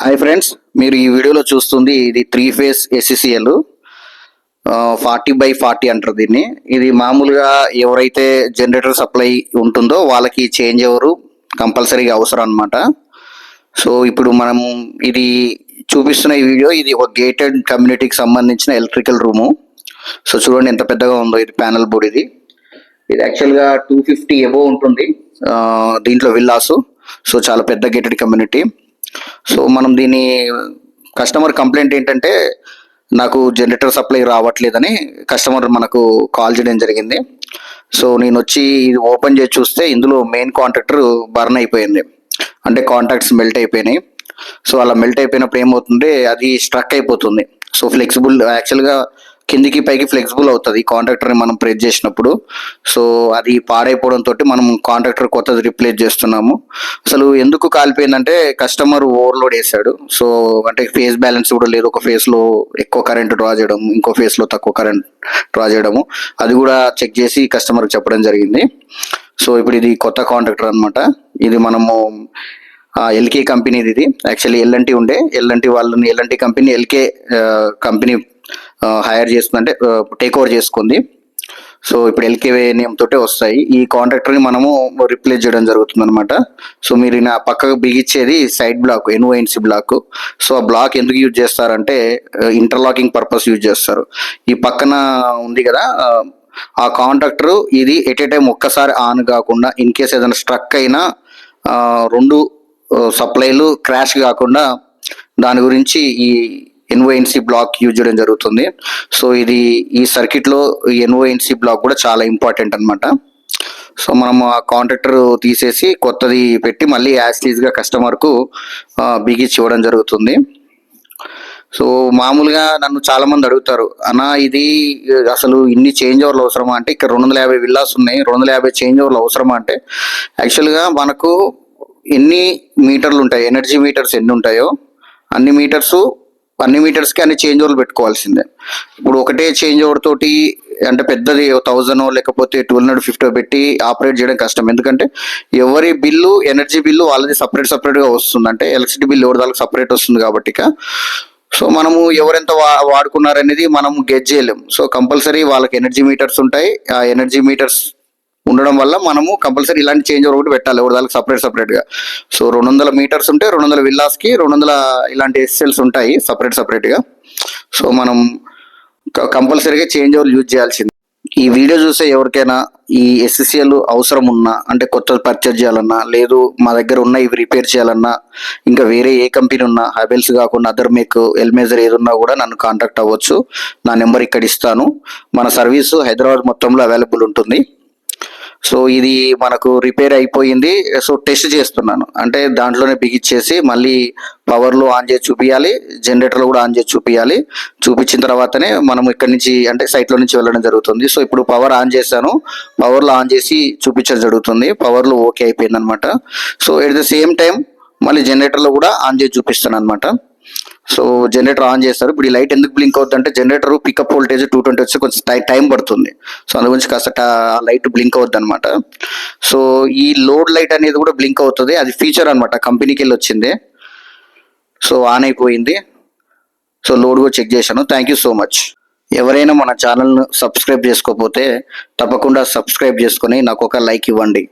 Hi friends మీరు ఈ వీడియోలో చూస్తుంది ఇది three phase SCCL forty by forty అంటారు దీన్ని. ఇది మామూలుగా ఎవరైతే జనరేటర్ సప్లై ఉంటుందో వాళ్ళకి చేంజ్ ఎవరు కంపల్సరీగా అవసరం అన్నమాట. సో ఇప్పుడు మనం ఇది చూపిస్తున్న ఈ వీడియో ఇది ఒక గేటెడ్ కమ్యూనిటీకి సంబంధించిన ఎలక్ట్రికల్ రూము సో చూడండి ఎంత పెద్దగా ఉందో ఇది ప్యానల్ బోర్డ్ ఇది. ఇది యాక్చువల్గా టూ ఫిఫ్టీ ఎబో ఉంటుంది. దీంట్లో విల్లాసు. సో చాలా పెద్ద గేటెడ్ కమ్యూనిటీ సో మనం దీని కస్టమర్ కంప్లైంట్ ఏంటంటే నాకు జనరేటర్ సప్లై రావట్లేదని కస్టమర్ మనకు కాల్ చేయడం జరిగింది. సో నేను వచ్చి ఇది ఓపెన్ చేసి చూస్తే ఇందులో మెయిన్ కాంట్రాక్టర్ బర్న్ అయిపోయింది. అంటే కాంటాక్ట్స్ మెల్ట్ అయిపోయినాయి. సో అలా మెల్ట్ అయిపోయినప్పుడు ఏమవుతుంది అది స్ట్రక్ అయిపోతుంది. సో ఫ్లెక్సిబుల్ యాక్చువల్గా కిందికి పైకి ఫ్లెక్సిబుల్ అవుతుంది. కాంట్రాక్టర్ని మనం ప్రెస్ చేసినప్పుడు. సో అది పాడైపోవడంతో మనం కాంట్రాక్టర్ కొత్తది రిప్లేస్ చేస్తున్నాము. అసలు ఎందుకు కాలిపోయిందంటే కస్టమర్ ఓవర్లోడ్ వేసాడు సో అంటే ఫేస్ బ్యాలెన్స్ కూడా లేదు. ఒక ఫేస్లో ఎక్కువ కరెంట్ డ్రా చేయడం ఇంకో ఫేస్లో తక్కువ కరెంట్ డ్రా చేయడము. అది కూడా చెక్ చేసి కస్టమర్కి చెప్పడం జరిగింది. సో ఇప్పుడు ఇది కొత్త కాంట్రాక్టర్ అన్నమాట. ఇది మనము ఎల్కే కంపెనీది ఇది. యాక్చువల్లీ ఎల్ఎన్టీ ఉండే. ఎల్ఎన్టీ వాళ్ళని LNT company LK company hire చేసుకుందంటే take over చేసుకుంది. సో ఇప్పుడు ఎల్కేవే నేమ్ తోటే వస్తాయి. ఈ కాంట్రాక్టర్ని మనము రిప్లేస్ చేయడం జరుగుతుంది అనమాట సో మీరు నా పక్కకు బిగించేది side block NONC block so ఆ బ్లాక్ ఎందుకు యూజ్ చేస్తారంటే ఇంటర్లాకింగ్ పర్పస్ యూజ్ చేస్తారు. ఈ పక్కన ఉంది కదా ఆ, కాంట్రాక్టర్ ఇది ఎట్ ఏ టైం ఒక్కసారి ఆన్ కాకుండా ఇన్ కేస్ ఏదైనా స్ట్రక్ అయినా రెండు సప్లైలు క్రాష్ కాకుండా దాని గురించి ఈ ఎన్ఓఎన్సి బ్లాక్ యూజ్ చేయడం జరుగుతుంది. సో ఇది ఈ సర్క్యూట్లో ఎన్ఓఎన్సి బ్లాక్ కూడా చాలా ఇంపార్టెంట్ అన్నమాట. సో మనం ఆ కాంట్రాక్టర్ తీసేసి కొత్తది పెట్టి మళ్ళీ యాజ్ కస్టమర్కు బిగించి ఇవ్వడం జరుగుతుంది. సో మామూలుగా నన్ను చాలా మంది అడుగుతారు అన్న ఇది అసలు ఇన్ని చేంజ్ ఓవర్లు అవసరమా? అంటే ఇక్కడ రెండు వందల యాభై విల్లాస్ ఉన్నాయి రెండు వందల యాభై చేంజ్ ఓవర్లు అవసరమా అంటే యాక్చువల్గా మనకు ఎన్ని మీటర్లు ఉంటాయి ఎనర్జీ మీటర్స్ ఎన్ని ఉంటాయో అన్ని మీటర్స్ అన్ని మీటర్స్కి అన్ని చేంజ్ ఓవర్లు పెట్టుకోవాల్సిందే. ఇప్పుడు ఒకటే చేంజ్ ఓవర్ తోటి అంటే పెద్దది థౌజండ్ లేకపోతే ట్వెల్వ్ హండ్రెడ్ ఫిఫ్టీ పెట్టి ఆపరేట్ చేయడం కష్టం. ఎందుకంటే ఎవరి బిల్లు ఎనర్జీ బిల్లు వాళ్ళది సపరేట్ సపరేట్గా వస్తుంది. అంటే ఎలక్ట్రిసిటీ బిల్ ఎవరి వాళ్ళకి సపరేట్ వస్తుంది కాబట్టి సో మనము ఎవరెంత వా వాడుకున్నారనేది మనం గెట్ చేయలేం సో కంపల్సరీ వాళ్ళకి ఎనర్జీ మీటర్స్ ఉంటాయి. ఆ ఎనర్జీ మీటర్స్ ఉండడం వల్ల మనము కంపల్సరీ ఇలాంటి చేంజ్ ఓవర్ పెట్టాలి. ఎవరి దానికి సపరేట్ సపరేట్గా సో రెండు వందల మీటర్స్ ఉంటే రెండు వందల విల్లాస్కి రెండు వందల ఇలాంటి ఎస్ఎల్స్ ఉంటాయి సపరేట్ సపరేట్గా సో మనం కంపల్సరీగా చేంజ్ ఓవర్ యూజ్ చేయాల్సింది. ఈ వీడియో చూసే ఎవరికైనా ఈ ఎస్ఎస్సిఎల్ అవసరం ఉన్నా అంటే కొత్త పర్చేజ్ చేయాలన్నా లేదు మా దగ్గర ఉన్న ఇవి రిపేర్ చేయాలన్నా ఇంకా వేరే ఏ కంపెనీ ఉన్నా హెవెల్స్ కాకుండా అదర్ మేక్ ఎల్మేజర్ ఏదున్నా కూడా నన్ను కాంటాక్ట్ అవ్వచ్చు. నా నెంబర్ ఇక్కడ ఇస్తాను. మన సర్వీసు హైదరాబాద్ మొత్తంలో అవైలబుల్ ఉంటుంది. సో ఇది మనకు రిపేర్ అయిపోయింది. సో టెస్ట్ చేస్తున్నాను. అంటే దాంట్లోనే బిగిచ్చేసి మళ్ళీ పవర్లో ఆన్ చేసి చూపించాలి జనరేటర్లో కూడా ఆన్ చేసి చూపించాలి చూపించిన తర్వాతనే మనం ఇక్కడ నుంచి అంటే సైట్లో నుంచి వెళ్ళడం జరుగుతుంది. సో ఇప్పుడు పవర్ ఆన్ చేశాను. పవర్లో ఆన్ చేసి చూపించడం జరుగుతుంది. పవర్లో ఓకే అయిపోయింది అనమాట so at the same time మళ్ళీ జనరేటర్లో కూడా ఆన్ చేసి చూపిస్తాను అనమాట సో జనరేటర్ ఆన్ చేస్తారు. ఇప్పుడు ఈ లైట్ ఎందుకు బ్లింక్ అవుతుంది అంటే generator pickup voltage two twenty వచ్చి కొంచెం టై టైం పడుతుంది. సో అందు గురించి కాస్త ఆ లైట్ బ్లింక్ అవుద్ది అనమాట సో ఈ లోడ్ లైట్ అనేది కూడా బ్లింక్ అవుతుంది. అది ఫీచర్ అనమాట కంపెనీకి వెళ్ళి వచ్చింది సో ఆన్ అయిపోయింది. సో లోడ్ కూడా చెక్ చేశాను. థ్యాంక్ యూ సో మచ్ ఎవరైనా మన ఛానల్ను సబ్స్క్రైబ్ చేసుకోకపోతే తప్పకుండా సబ్స్క్రైబ్ చేసుకొని నాకు ఒక లైక్ ఇవ్వండి.